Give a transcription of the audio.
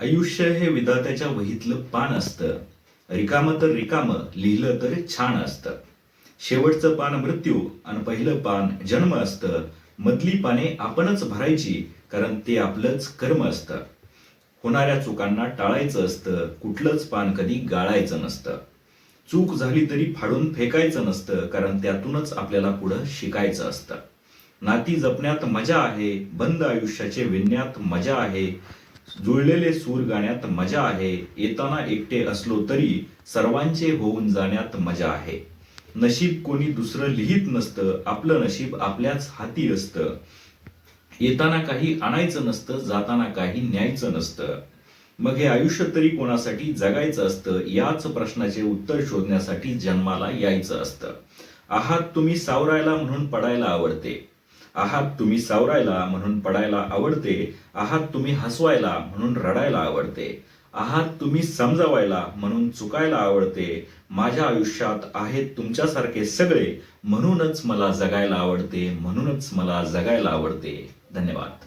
आयुष्य हे विधात्याच्या वहीतलं पान असतं. रिकामं तर रिकामं लिहिलं तर छान असतं. शेवटचं पान मृत्यू आणि पहिलं पान जन्म असतं. मधली पाने आपणच भरायची कारण ते आपलंच कर्म असतं. होणाऱ्या चुकांना टाळायचं असतं कुठलंच पान कधी गाळायचं नसतं. चूक झाली तरी फाडून फेकायचं नसतं कारण त्यातूनच आपल्याला पुढं शिकायचं असतं. नाती जपण्यात मजा आहे बंद आयुष्याचे विणण्यात मजा आहे जुळलेले सूर गाण्यात मजा आहे येताना एकटे असलो तरी सर्वांचे होऊन जाण्यात मजा आहे. नशीब कोणी दुसरं लिहित नसतं आपलं नशीब आपल्याच हाती असतं. येताना काही आणायचं नसतं जाताना काही न्यायचं नसतं. मग हे आयुष्य तरी कोणासाठी जगायचं असतं याच प्रश्नाचे उत्तर शोधण्यासाठी जन्माला यायचं असतं. आहात तुम्ही सावरायला म्हणून पडायला आवडते. आहात तुम्ही सावरायला म्हणून पडायला आवडते आहात तुम्ही हसवायला म्हणून रडायला आवडते आहात तुम्ही समजावायला म्हणून चुकायला आवडते माझ्या आयुष्यात आहेत तुमच्यासारखे सगळे म्हणूनच मला जगायला आवडते म्हणूनच मला जगायला आवडते. धन्यवाद.